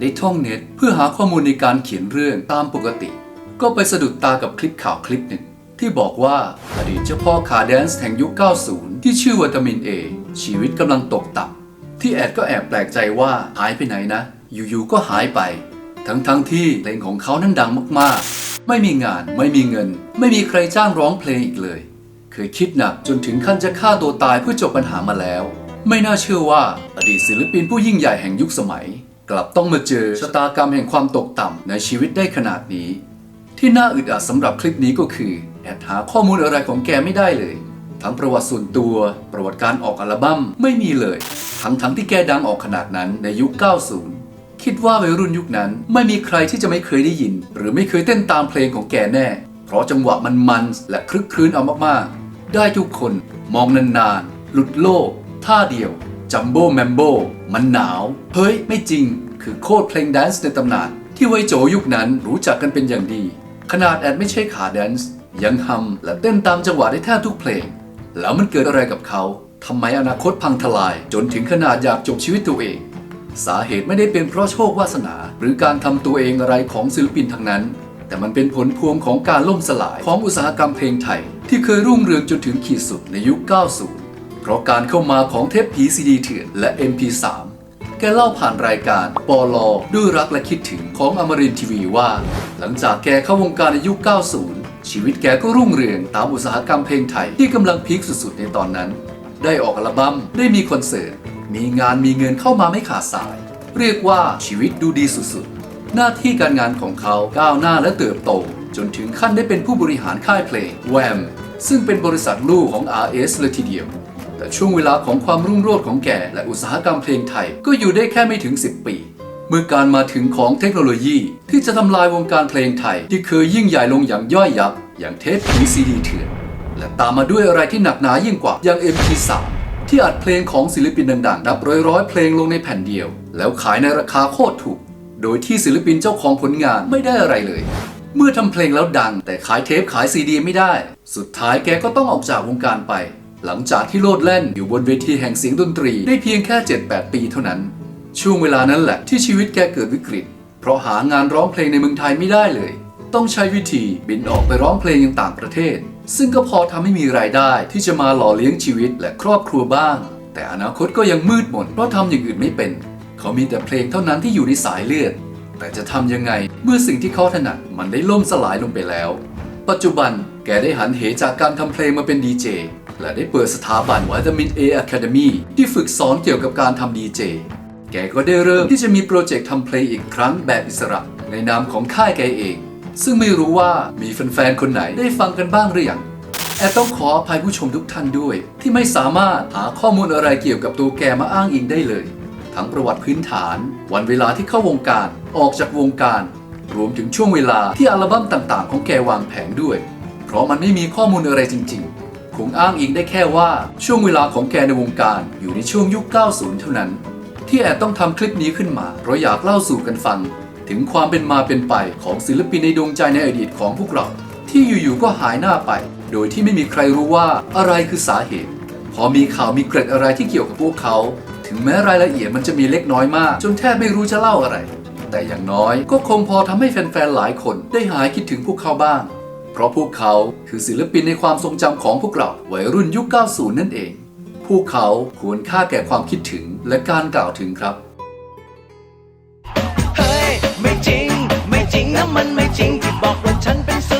ได้ท่องเน็ต เพื่อหาข้อมูลในการเขียนเรื่องตามปกติ ก็ไปสะดุดตากับคลิปข่าวคลิปหนึ่ง ที่บอกว่าอดีตเจ้าพ่อขาแดนซ์แห่งยุค 90 ที่ชื่อวิตามินเอชีวิตกำลังตกต่ำที่แอดก็แอบแปลกใจว่าหายไปไหนนะ อยู่ๆก็หายไป ทั้งๆที่เพลงของเขานั้นดังมากๆ ไม่มีงานไม่มีเงิน ไม่มีใครจ้างร้องเพลงอีกเลย เคยคิดหนักจนถึงขั้นจะฆ่าตัวตายเพื่อจบปัญหามาแล้วไม่น่าเชื่อว่าอดีตศิลปินผู้ยิ่งใหญ่แห่งยุคสมัย กลับต้องมาเจอชะตากรรมแห่งความตกต่ำในชีวิตได้ขนาดนี้ ที่น่าอึดอัดสำหรับคลิปนี้ก็คือ แอบหาข้อมูลอะไรของแกไม่ได้เลย ทั้งประวัติส่วนตัว ประวัติการออกอัลบั้มไม่มีเลย ทั้งทั้งที่แกดังออกขนาดนั้นในยุค 90 คิดว่าวัยรุ่นยุคนั้นไม่มีใครที่จะไม่เคยได้ยิน หรือไม่เคยเต้นตามเพลงของแกแน่ เพราะจังหวะมันมันและคลึกครื้นเอามากๆ ได้ทุกคนมองนานๆหลุดโลกท่าเดียว จัมโบ้แมมโบมันหนาว เฮ้ย ไม่จริง คือโคตรเพลงแดนซ์ในตำนาน ที่ไวยโจยุคนั้นรู้จักกันเป็นอย่างดี ขนาดแอดไม่ใช่ขาแดนซ์ยังฮัมและเต้นตามจังหวะได้แทบทุกเพลง แล้วมันเกิดอะไรกับเขาทำไมอนาคตพังทลาย จนถึงขนาดอยากจบชีวิตตัวเอง สาเหตุไม่ได้เป็นเพราะโชควาสนา หรือการทำตัวเองอะไรของศิลปินทั้งนั้น แต่มันเป็นผลพวงของการล่มสลายของอุตสาหกรรมเพลงไทย ที่เคยรุ่งเรืองจนถึงขีดสุดในยุค 90 ราะการเข้ามาของเทปผีซีดีเถื่อนและ MP3 แกเล่าผ่านรายการปอลอด้วยรักและคิดถึงของอมรินทีวีว่า หลังจากแกเข้าวงการในยุค 90 ชีวิตแกก็รุ่งเรืองตามอุตสาหกรรมเพลงไทยที่กำลังพีคสุดๆในตอนนั้น ได้ออกอัลบั้มได้มีคอนเสิร์ต มีงานมีเงินเข้ามาไม่ขาดสาย เรียกว่าชีวิตดูดีสุดๆ หน้าที่การงานของเขาก้าวหน้าและเติบโต จนถึงขั้นได้เป็นผู้บริหารค่ายเพลง Wham ซึ่งเป็นบริษัทลูกของ RS เลยทีเดียว แต่ช่วงเวลาของความรุ่งโรจน์ของแกและอุตสาหกรรมเพลงไทยก็อยู่ได้แค่ไม่ถึง 10 ปี เมื่อการมาถึงของเทคโนโลยีที่จะทำลายวงการเพลงไทย ที่เคยยิ่งใหญ่ลงอย่างย่อยยับ อย่างเทปผีซีดีเถื่อนและตามมาด้วยอะไรที่หนักหนายิ่งกว่าอย่าง MP3 ที่อัดเพลงของศิลปินดังๆนับร้อยร้อยๆเพลงลงในแผ่นเดียว แล้วขายในราคาโคตรถูก โดยที่ศิลปินเจ้าของผลงานไม่ได้อะไรเลย เมื่อทำเพลงแล้วดัง แต่ขายเทปขายซีดีไม่ได้ สุดท้ายแกก็ต้องออกจากวงการไป หลังจากที่โลดแล่นอยู่บนเวทีแห่งเสียงดนตรีได้เพียงแค่ 7-8 ปีเท่านั้น ช่วงเวลานั้นแหละที่ชีวิตแกเกิดวิกฤต เพราะหางานร้องเพลงในเมืองไทยไม่ได้เลย ต้องใช้วิธีบินออกไปร้องเพลงยังต่างประเทศ ซึ่งก็พอทำให้มีรายได้ที่จะมาหล่อเลี้ยงชีวิตและครอบครัวบ้าง แต่อนาคตก็ยังมืดมนเพราะทำอย่างอื่นไม่เป็น เขามีแต่เพลงเท่านั้นที่อยู่ในสายเลือด แต่จะทำยังไงเมื่อสิ่งที่เขาถนัดมันได้ล่มสลายลงไปแล้ว ปัจจุบันแกได้หันเหจากการทำเพลงมาเป็นดีเจ และได้เปิดสถาบันวิตามิน A Academy ที่ฝึกสอนเกี่ยวกับการทำดีเจ แกก็ได้เริ่มที่จะมีโปรเจกต์ทำเพลงอีกครั้งแบบอิสระ ในนามของค่ายแกเอง ซึ่งไม่รู้ว่ามีแฟนๆ คนไหนได้ฟังกันบ้างหรือยังแอดต้องขออภัยผู้ชมทุกท่านด้วย ที่ไม่สามารถหาข้อมูลอะไรเกี่ยวกับตัวแกมาอ้างอิงได้เลย ทั้งประวัติพื้นฐาน วันเวลาที่เข้าวงการ ออกจากวงการ รวมถึงช่วงเวลาที่อัลบั้มต่างๆ ของแกวางแผงด้วย เพราะมันไม่มีข้อมูลอะไรจริง ๆ คงอ้างอิงได้แค่ว่าช่วงเวลาของแกในวงการอยู่ในช่วงยุค 90 เท่านั้น ที่แอดต้องทำคลิปนี้ขึ้นมาเพราะอยากเล่าสู่กันฟัง ถึงความเป็นมาเป็นไปของศิลปินในดวงใจในอดีตของพวกเรา ที่อยู่ๆก็หายหน้าไป โดยที่ไม่มีใครรู้ว่าอะไรคือสาเหตุ พอมีข่าวมีเกร็ดอะไรที่เกี่ยวกับพวกเขา ถึงแม้รายละเอียดมันจะมีเล็กน้อยมาก จนแทบไม่รู้จะเล่าอะไร แต่อย่างน้อยก็คงพอทำให้แฟนๆหลายคนได้หายคิดถึงพวกเขาบ้าง เพราะพวกเขาคือศิลปินในความทรงจำของพวกเราวัยรุ่นยุค 90 นั่นเอง พวกเขาควรค่าแก่ความคิดถึงและการกล่าวถึงครับ เฮ้ย ไม่จริง ไม่จริงนะมันไม่จริงที่บอกว่าฉันเป็นสุ